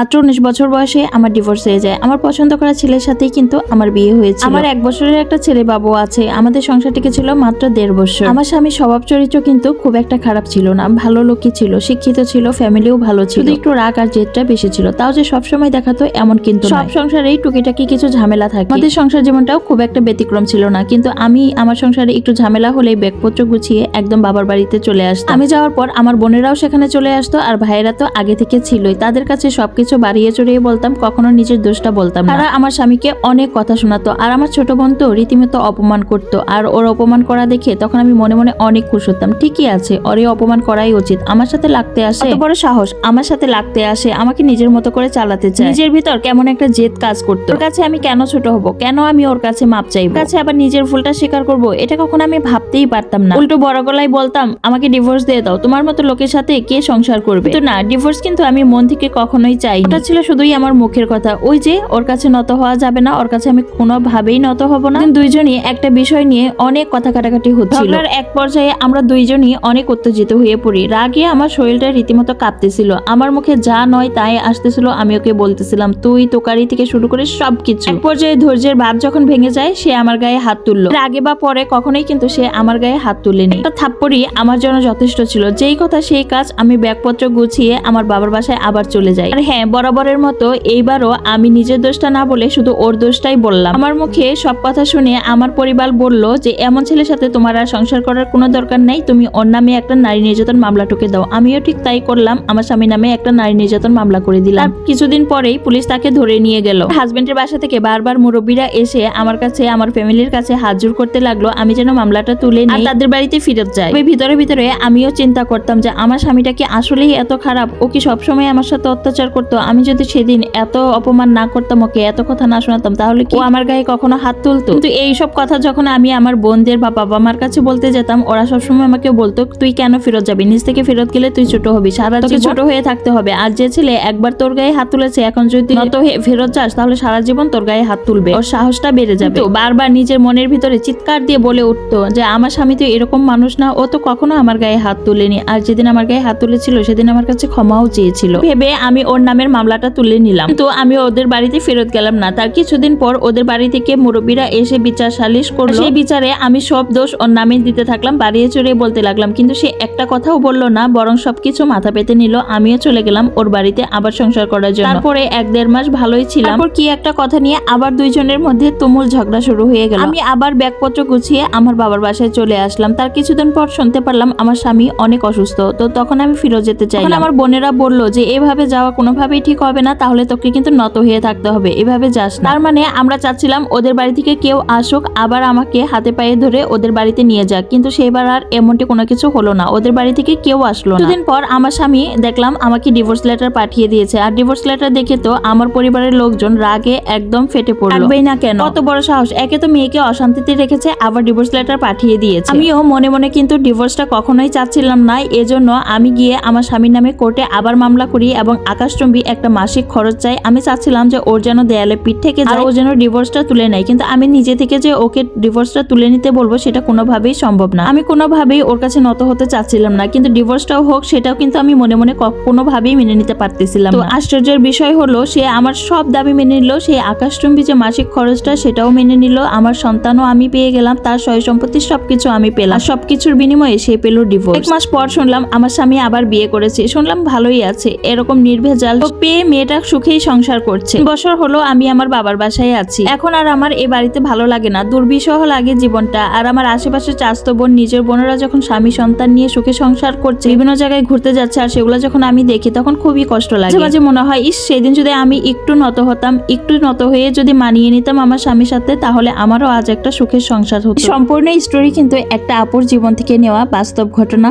মাত্র উনিশ বছর বয়সে আমার ডিভোর্স হয়ে যায়। আমার পছন্দ করা ছেলের সাথেই কিন্তু আমার বিয়ে হয়েছে আমার এক বছরের একটা ছেলে বাবু আছে। আমাদের সংসারটিকে ছিল মাত্র দেড় বছর। আমার স্বামী স্বভাব চরিত্র কিন্তু খুব একটা খারাপ ছিল না। ভালো লোকই ছিল শিক্ষিত ছিল ফ্যামিলিও ভালো ছিল। একটু রাগ আর জেদটা বেশি ছিল। তাও যে সবসময় দেখাতো এমন কিন্তু সব সংসারেই টুকিটাকি কিছু ঝামেলা থাকে। আমাদের সংসার জীবনটাও খুব একটা ব্যতিক্রম ছিল না। কিন্তু আমি আমার সংসারে একটু ঝামেলা হলেই ব্যাগপত্র গুছিয়ে একদম বাবার বাড়িতে চলে আসতাম। আমি যাওয়ার পর আমার বোনেরাও সেখানে চলে আসতো আর ভাইয়েরা তো আগে থেকে ছিলই। তাদের কাছে সবকিছু বাড়িয়ে চড়িয়ে বলতাম কখনো নিজের দোষটা বলতাম তারা আমার স্বামীকে অনেক কথা শোনাতো আর আমার ছোট বোন তো রীতিমতো অপমান করতো। আর ওর অপমান করা দেখে তখন আমি মনে মনে অনেক খুশ হতাম। ঠিকই আছে ওরে অপমান করাই উচিত। আমার সাথে লাগতে আসে। এত বড় সাহস আমার সাথে লাগতে আসে আমাকে নিজের মতো করে চালাতে চায়। নিজের ভিতর কেমন একটা জেদ কাজ করতো। ওর কাছে আমি কেন ছোট হব? কেন আমি ওর কাছে মাপ চাইব? কাছে আবার নিজের ভুলটা স্বীকার করব? এটা কখনো আমি ভাবতেই পারতাম না। উল্টো বড় গলায় বলতাম আমাকে ডিভোর্স দিয়ে দাও। তোমার মতো লোকের সাথে কে সংসার করবে? তো না ডিভোর্স কিন্তু আমি মন থেকে কখনোই চাই ওটা ছিল শুধুই আমার মুখের কথা। ওই যে, ওর কাছে নত হওয়া যাবে না, ওর কাছে আমি কোনোভাবেই নত হব না। দুইজনই একটা বিষয় নিয়ে অনেক কথা কাটাকাটি হচ্ছিল। এক পর্যায়ে আমরা দুইজনই অনেক উত্তেজিত হয়ে পড়ি। রাগে আমার শরীরটা রীতিমতো কাঁপতেছিল। আমার মুখে যা নয় তাই আসতেছিল, আমি ওকে বলতেছিলাম, তুই তোকারি থেকে শুরু করে সবকিছু। এক পর্যায়ে ধৈর্যের ভাব যখন ভেঙে যায়, সে আমার গায়ে হাত তুললো। আগে বা পরে কখনোই কিন্তু সে আমার গায়ে হাত তুলেনি। একটা থাপ্পড়ই আমার জন্য যথেষ্ট ছিল। যেই কথা সেই কাজ আমি ব্যাগপত্র গুছিয়ে আমার বাবার বাসায় আবার চলে যাই। আর হ্যাঁ বরাবরের মতো এইবারও আমি নিজের দোষটা না বলে শুধু ওর দোষটাই বললাম। আমার মুখে সব কথা শুনে আমার পরিবার বলল যে, এমন ছেলের সাথে তোমার আর সংসার করার কোনো দরকার নেই। তুমি ওর নামে একটা নারী নির্যাতন মামলা টুকে দাও। আমিও ঠিক তাই করলাম। আমার স্বামী নামে একটা নারী নির্যাতন মামলা করে দিলাম। কিছুদিন পরেই পুলিশ তাকে ধরে নিয়ে গেল। হাজবেন্ডের বাসা থেকে বারবার মুরব্বীরা এসে আমার কাছে, আমার ফ্যামিলির কাছে হাত জোর করতে লাগল। আমি যেন মামলাটা তুলে নিই। তাদের বাড়িতে ফিরত যাই। তবে ভিতরে ভিতরে আমিও চিন্তা করতাম যে, আমার স্বামীটা কি আসলেই এত খারাপ? ও কি সবসময় আমার সাথে অত্যাচার করতো? আমি যদি সেদিন এত অপমান না করতাম ওকে এত কথা না শোনাতাম তাহলে কি আমার গায়ে কখনো হাত তুলতো? কিন্তু এই সব কথা যখন আমি আমার বোনদের বা বাবা মার কাছে বলতে যেতাম ওরা সবসময় আমাকে বলতো তুই কেন ফেরত যাবি? নিজ থেকে ফেরত গেলে তুই ছোট হবি সারা তোকে ছোট হয়ে থাকতে হবে। আর যে ছেলে একবার তোর গায়ে হাত তুলেছে এখন যদি নত ফেরত যাস তাহলে সারা জীবন তোর গায়ে হাত তুলবে। ওর সাহসটা বেড়ে যাবে। তো বারবার নিজের মনের ভিতরে চিৎকার দিয়ে বলে উঠতো যে আমার স্বামী তো এরকম মানুষ না ও তো কখনো আমার গায়ে হাত তুলেনি। আর যেদিন আমার গায়ে হাত তুলেছিল সেদিন আমার কাছে ক্ষমাও চেয়েছিল। ভেবে আমি ওর নামের মামলাটা তুলে নিলাম। তো আমি ওদের বাড়িতে ফেরত গেলাম না। তার কিছুদিন পর ওদের বাড়ি থেকে মুরব্বীরা এসে বিচার সালিশ করল। সেই বিচারে আমি সব দোষ ওর নামে দিতে থাকলাম, বাড়িয়ে চড়িয়ে বলতে লাগলাম। কিন্তু সে একটা কথাও বলল না, বরং সবকিছু মাথা পেতে নিল। আমিও চলে গেলাম ওর বাড়িতে আবার সংসার করার জন্য। তারপরে এক দেড় মাস ভালোই ছিলাম। তারপর কি একটা কথা নিয়ে আবার দুইজনের মধ্যে তুমুল ঝগড়া শুরু হয়ে গেল। আমি আবার ব্যাগপত্র গুছিয়ে আমার বাবার বাসায় চলে আসলাম। তার কিছুদিন পর শুনতে পারলাম আমার স্বামী অনেক অসুস্থ। তো তখন আমি ফিরত যেতে চাই আমার বোনেরা বলল যে, এভাবে যাওয়া কোনোভাবেই ঠিক হবে না তাহলে তোকে কিন্তু নত হয়ে থাকতে হবে। এভাবে যাস না। তার মানে আমরা চাচ্ছিলাম ওদের বাড়ি থেকে কেউ আসুক আবার আমাকে হাতে পায়ে ধরে ওদের বাড়িতে নিয়ে যাক। কিন্তু সেবার আর এমনটি কোনো কিছু হলো না। ওদের বাড়ি থেকে কেউ আসলো না। দুদিন পর আমার স্বামী দেখলাম আমাকে ডিভোর্স লেটার পাঠিয়ে দিয়েছে। আর ডিভোর্স লেটার দেখে তো আমার পরিবারের লোকজন রাগে একদম ফেটে পড়ল। রাখবেই না কেন? কত বড় সাহস। একে তো মেয়েকে অশান্তিতে রেখেছে আবার ডিভোর্স লেটার পাঠিয়ে দিয়েছে। আমিও মনে মনে কিন্তু ডিভোর্সটা কখনোই চাচ্ছিলাম না। এজন্য আমি গিয়ে আমার স্বামীর নামে কোর্টে আবার মামলা করি এবং আকাশচুম্বী একটা মাসিক খরচ চাই আমি চাচ্ছিলাম যে ওর যেন দেয়ালে পিঠ থেকে যায় ও যেন ডিভোর্সটা তুলে নেয়। কিন্তু আমি নিজে থেকে যে ওকে ডিভোর্সটা তুলে নিতে বলব সেটা কোনোভাবেই সম্ভব না। আমি কোনোভাবেই ওর কাছে নত হতে চাচ্ছিলাম না কিন্তু ডিভোর্সটাও হোক সেটাও কিন্তু আমি মনে মনে কোনোভাবেই মেনে নিতে পারতেছিলাম তো আশ্চর্যের বিষয় হলো সে আমার সব দাবি মেনে নিল সেই আকাশচুম্বী যে মাসিক খরচটা সেটাও মেনে নিল আমার সন্তানও আমি পেয়ে গেলাম তার সয় সম্পত্তি সবকিছু আমি পেলাম। সবকিছুর বিনিময়ে সে পেল ডিভোর্স এক মাস পর শুনলাম আমার স্বামী আবার বিয়ে করেছে। শুনলাম ভালোই আছে এরকম নির্ভেজাল তো পেয়ে মেয়েটা সুখেই সংসার করছে। বছর হলো আমি আমার বাবার বাসায় আছি। এখন আর আমার এ বাড়িতে ভালো লাগে না, দুর্বিষহ লাগে জীবনটা। আর আমার আশেপাশে চাস্তো বোন, নিজের বোনেরা যখন স্বামী সন্তান নিয়ে সুখে সংসার করছে, বিভিন্ন জায়গায় ঘুরতে যাচ্ছে আর সেগুলো যখন আমি দেখি, তখন খুবই কষ্ট লাগে। মাঝে মনে হয়, ইস, সেদিন যদি আমি একটু নত হতাম, একটু নত হয়ে যদি মানিয়ে নিতাম আমার স্বামীর সাথে, তাহলে আমারও আজ একটা সুখের সংসার হতো। সম্পূর্ণ স্টোরি কিন্তু একটা আপুর জীবন থেকে নেওয়া বাস্তব ঘটনা।